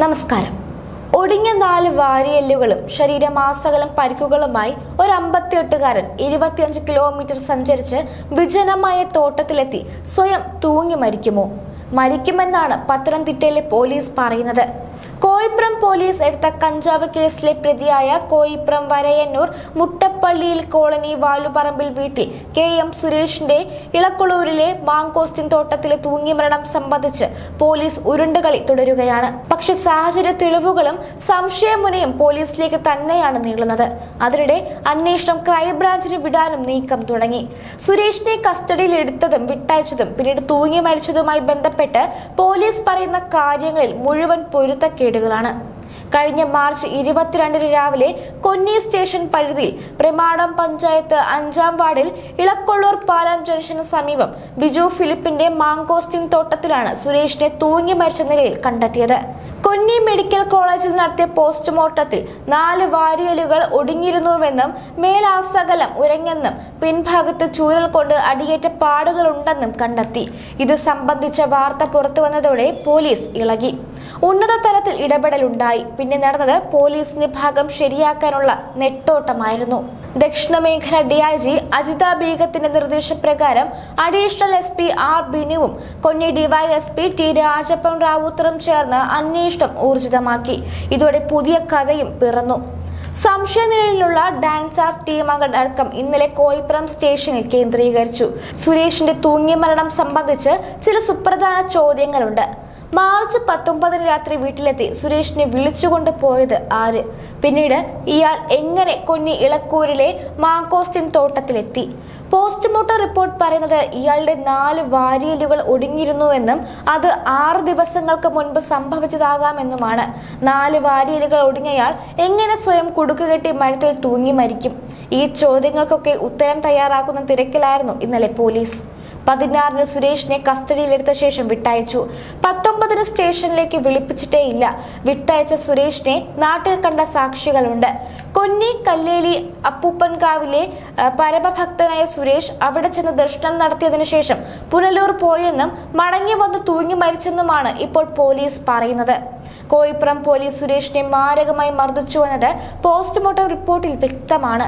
നമസ്കാരം. ഒടിഞ്ഞ നാല് വാരിയല്ലുകളും ശരീരമാസകലം പരിക്കുകളുമായി ഒരു അമ്പത്തിയെട്ടുകാരൻ ഇരുപത്തിയഞ്ച് കിലോമീറ്റർ സഞ്ചരിച്ച് വിജനമായ തോട്ടത്തിലെത്തി സ്വയം തൂങ്ങി മരിക്കുമോ? മരിക്കുമെന്നാണ് പത്തനംതിട്ടയിലെ പോലീസ് പറയുന്നത്. കോയിപ്രം പോലീസ് എടുത്ത കഞ്ചാവ് കേസിലെ പ്രതിയായ കോയിപ്രം വരയന്നൂർ മുട്ടപ്പള്ളിയിൽ കോളനി വാലുപറമ്പിൽ വീട്ടിൽ കെ എം സുരേഷിന്റെ ഇളക്കുളൂരിലെ മാങ്കോസ്റ്റിൻ തോട്ടത്തിലെ തൂങ്ങിമരണം സംബന്ധിച്ച് പോലീസ് ഉരുണ്ടുകളി തുടരുകയാണ്. പക്ഷെ സാഹചര്യ തെളിവുകളും സംശയമുനയും പോലീസിലേക്ക് തന്നെയാണ് നീളുന്നത്. അതിനിടെ അന്വേഷണം ക്രൈംബ്രാഞ്ചിന് വിടാനും നീക്കം തുടങ്ങി. സുരേഷിനെ കസ്റ്റഡിയിൽ എടുത്തതും വിട്ടയച്ചതും പിന്നീട് തൂങ്ങി മരിച്ചതുമായി ബന്ധപ്പെട്ട് പോലീസ് പറയുന്ന കാര്യങ്ങളിൽ മുഴുവൻ പൊരുത്തക്കേടുകളാണ് കഴിഞ്ഞ മാർച്ച് ഇരുപത്തിരണ്ടിന് രാവിലെ കൊന്നി സ്റ്റേഷൻ പരിധിയിൽ പ്രമാടം പഞ്ചായത്ത് അഞ്ചാം വാർഡിൽ ഇളക്കൊള്ളൂർ പാലം ജംഗ്ഷന് സമീപം ബിജു ഫിലിപ്പിന്റെ മാങ്കോസ്റ്റിൻ തോട്ടത്തിലാണ് സുരേഷിനെ തൂങ്ങി മരിച്ച നിലയിൽ കണ്ടെത്തിയത്. കൊന്നി മെഡിക്കൽ കോളേജിൽ നടത്തിയ പോസ്റ്റ്മോർട്ടത്തിൽ നാല് വാരിയലുകൾ ഒടിഞ്ഞിരുന്നുവെന്നും മേലാസകലം ഉരങ്ങെന്നും പിൻഭാഗത്ത് ചൂരൽ കൊണ്ട് അടിയേറ്റ പാടുകളുണ്ടെന്നും കണ്ടെത്തി. ഇത് സംബന്ധിച്ച വാർത്ത പുറത്തു വന്നതോടെ പോലീസ് ഇളകി. ഉന്നത തലത്തിൽ ഇടപെടലുണ്ടായി. പിന്നെ നടന്നത് പോലീസ് ഭാഗം ശരിയാക്കാനുള്ള നെട്ടോട്ടമായിരുന്നു. ദക്ഷിണ മേഖല ഡി ഐ ജി അജിത ബീഗത്തിന്റെ നിർദ്ദേശപ്രകാരം അഡീഷണൽ എസ് പി ആർ ബിനുവും കൊന്നി ഡിവൈഎസ്പി ടി രാജപ്പൻ റാവുത്തറും ചേർന്ന് അന്വേഷണം ഊർജിതമാക്കി. ഇതോടെ പുതിയ കഥയും പിറന്നു. സംശയനിലയിലുള്ള ഡാൻസ് ഓഫ് ടീമുകളുടെ അടക്കം ഇന്നലെ കോയിപ്പുറം സ്റ്റേഷനിൽ കേന്ദ്രീകരിച്ചു. സുരേഷിന്റെ തൂങ്ങിയ മരണം സംബന്ധിച്ച് ചില സുപ്രധാന ചോദ്യങ്ങളുണ്ട്. മാർച്ച് പത്തൊമ്പതിന് രാത്രി വീട്ടിലെത്തി സുരേഷിനെ വിളിച്ചുകൊണ്ട് പോയത് ആര്? പിന്നീട് ഇയാൾ എങ്ങനെ കൊന്നി ഇളക്കൂരിലെ മാങ്കോസ്റ്റിൻ തോട്ടത്തിലെത്തി? പോസ്റ്റ്മോർട്ടം റിപ്പോർട്ട് പറയുന്നത് ഇയാളുടെ നാല് വാരിയലുകൾ ഒടുങ്ങിയിരുന്നുവെന്നും അത് ആറ് ദിവസങ്ങൾക്ക് മുൻപ് സംഭവിച്ചതാകാമെന്നുമാണ്. നാല് വാരിയലുകൾ ഒടുങ്ങിയയാൾ എങ്ങനെ സ്വയം കുടുക്കുകെട്ടി മരത്തിൽ തൂങ്ങി മരിക്കും? ഈ ചോദ്യങ്ങൾക്കൊക്കെ ഉത്തരം തയ്യാറാക്കുന്ന തിരക്കിലായിരുന്നു ഇന്നലെ പോലീസ്. പതിനാറിന് സുരേഷിനെ കസ്റ്റഡിയിലെടുത്ത ശേഷം വിട്ടയച്ചു. പത്തൊമ്പതിന് സ്റ്റേഷനിലേക്ക് വിളിപ്പിച്ചിട്ടേ ഇല്ല. വിട്ടയച്ച സുരേഷിനെ നാട്ടിൽ കണ്ട സാക്ഷികളുണ്ട്. കൊന്നി കല്ലേലി അപ്പൂപ്പൻകാവിലെ പരമഭക്തനായ സുരേഷ് അവിടെ ചെന്ന് ദർശനം നടത്തിയതിനു ശേഷം പുനലൂർ പോയെന്നും മടങ്ങി വന്ന് തൂങ്ങി മരിച്ചെന്നുമാണ് ഇപ്പോൾ പോലീസ് പറയുന്നത്. കോയിപ്പുറം പോലീസ് സുരേഷിനെ മാരകമായി മർദ്ദിച്ചുവെന്നത് പോസ്റ്റ്മോർട്ടം റിപ്പോർട്ടിൽ വ്യക്തമാണ്.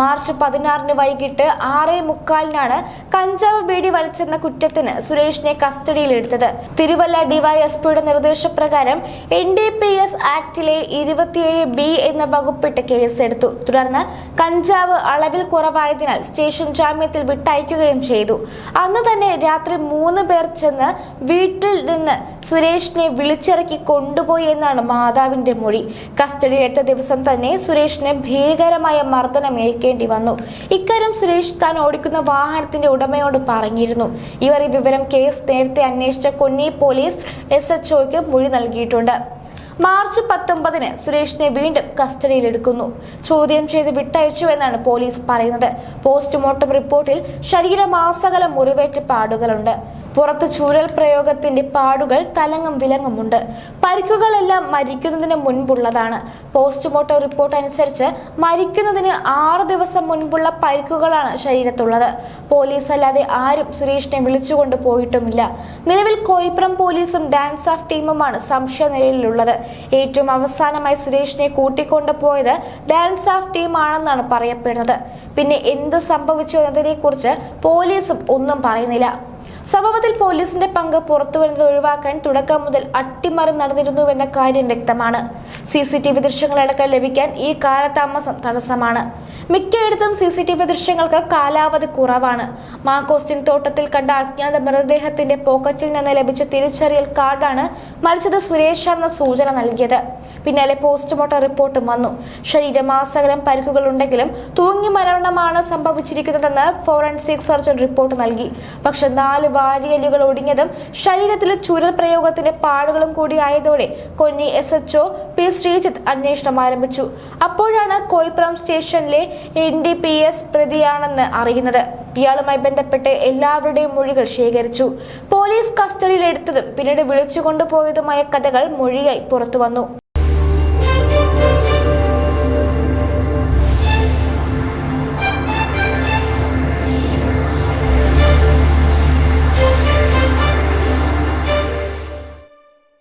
മാർച്ച് പതിനാറിന് വൈകിട്ട് ആറേ മുക്കാലിനാണ് കഞ്ചാവ് ബീഡി വലിച്ചെന്ന കുറ്റത്തിന് സുരേഷിനെ കസ്റ്റഡിയിലെടുത്തത്. തിരുവല്ല ഡിവൈഎസ്പിയുടെ നിർദ്ദേശപ്രകാരം എൻ ഡി പി എസ് ആക്ടിലെ ഇരുപത്തിയേഴ് ബി എന്ന വകുപ്പിട്ട് കേസെടുത്തു. തുടർന്ന് കഞ്ചാവ് അളവിൽ കുറവായതിനാൽ സ്റ്റേഷൻ ജാമ്യത്തിൽ വിട്ടയക്കുകയും ചെയ്തു. അന്ന് തന്നെ രാത്രി മൂന്ന് പേർ ചെന്ന് വീട്ടിൽ നിന്ന് സുരേഷിനെ വിളിച്ചിറക്കി കൊണ്ടുപോയി എന്നാണ് മാതാവിന്റെ മൊഴി. കസ്റ്റഡിയിലെടുത്ത ദിവസം തന്നെ സുരേഷിന് ഭീകരമായ മർദ്ദനം ഏൽക്കേണ്ടി വന്നു. ഇക്കാര്യം സുരേഷ് താൻ ഓടിക്കുന്ന വാഹനത്തിന്റെ ഉടമയോട് പറഞ്ഞിരുന്നു. ഇവർ ഈ വിവരം കേസ് നേരത്തെ അന്വേഷിച്ച കൊന്നി പോലീസ് എസ് എച്ച് ഒക്ക് മൊഴി നൽകിയിട്ടുണ്ട്. മാർച്ച് പത്തൊമ്പതിന് സുരേഷിനെ വീണ്ടും കസ്റ്റഡിയിലെടുക്കുന്നു. ചോദ്യം ചെയ്ത് വിട്ടയച്ചു എന്നാണ് പോലീസ് പറയുന്നത്. പോസ്റ്റ്മോർട്ടം റിപ്പോർട്ടിൽ ശരീരമാസകലം മുറിവേറ്റ പാടുകളുണ്ട്. പുറത്ത് ചൂരൽ പ്രയോഗത്തിന്റെ പാടുകൾ തലങ്ങും വിലങ്ങുമുണ്ട്. പരിക്കുകളെല്ലാം മരിക്കുന്നതിന് മുൻപുള്ളതാണ്. പോസ്റ്റ്മോർട്ടം റിപ്പോർട്ട് അനുസരിച്ച് മരിക്കുന്നതിന് ആറ് ദിവസം മുൻപുള്ള പരിക്കുകളാണ് ശരീരത്തുള്ളത്. പോലീസ് അല്ലാതെ ആരും സുരേഷിനെ വിളിച്ചുകൊണ്ട് പോയിട്ടുമില്ല. നിലവിൽ കോയിപ്പുറം പോലീസും ഡാൻസ് ഓഫ് ടീമുമാണ് സംശയ നിലയിലുള്ളത് ഏറ്റവും അവസാനമായി സുരേഷിനെ കൂട്ടിക്കൊണ്ടു പോയത് ഡാൻസ് ഓഫ് ടീം ആണെന്നാണ് പറയപ്പെടുന്നത്. പിന്നെ എന്ത് സംഭവിച്ചു എന്നതിനെ കുറിച്ച് പോലീസും ഒന്നും പറയുന്നില്ല. സംഭവത്തിൽ പോലീസിന്റെ പങ്ക് പുറത്തുവരുന്നത് ഒഴിവാക്കാൻ തുടക്കം മുതൽ അട്ടിമറി നടന്നിരുന്നുവെന്ന കാര്യം വ്യക്തമാണ്. സി സി ടി വി ദൃശ്യങ്ങളടക്കം ലഭിക്കാൻ ഈ കാലതാമസം തടസ്സമാണ്. മിക്കയിടത്തും സി സി ടി വി ദൃശ്യങ്ങൾക്ക് കാലാവധി കുറവാണ്. മാക്കോസ്റ്റിൻ തോട്ടത്തിൽ കണ്ട അജ്ഞാത മൃതദേഹത്തിന്റെ പോക്കറ്റിൽ നിന്ന് ലഭിച്ച തിരിച്ചറിയൽ കാർഡാണ് മരിച്ചത് സുരേഷാണെന്ന സൂചന നൽകിയത്. പിന്നാലെ പോസ്റ്റ്മോർട്ടം റിപ്പോർട്ടും വന്നു. ശരീരമാസകലം പരിക്കുകൾ ഉണ്ടെങ്കിലും തൂങ്ങി മരണമാണ് സംഭവിച്ചിരിക്കുന്നതെന്ന് ഫോറൻസിക് സർജൻ റിപ്പോർട്ട് നൽകി. പക്ഷെ നാല് വാരിയലുകൾ ഒടിഞ്ഞതും ശരീരത്തിൽ ചുരൽ പ്രയോഗത്തിന്റെ പാടുകളും കൂടി ആയതോടെ Konni S H P Sreejith അന്വേഷണം ആരംഭിച്ചു. അപ്പോഴാണ് കോയിപ്പുറം സ്റ്റേഷനിലെ എൻ ഡി പി എസ് പ്രതിയാണെന്ന് അറിയുന്നത്. ഇയാളുമായി ബന്ധപ്പെട്ട് എല്ലാവരുടെയും മൊഴികൾ ശേഖരിച്ചു. പോലീസ് കസ്റ്റഡിയിലെടുത്തതും പിന്നീട് വിളിച്ചുകൊണ്ടുപോയതുമായ കഥകൾ മൊഴിയായി പുറത്തുവന്നു.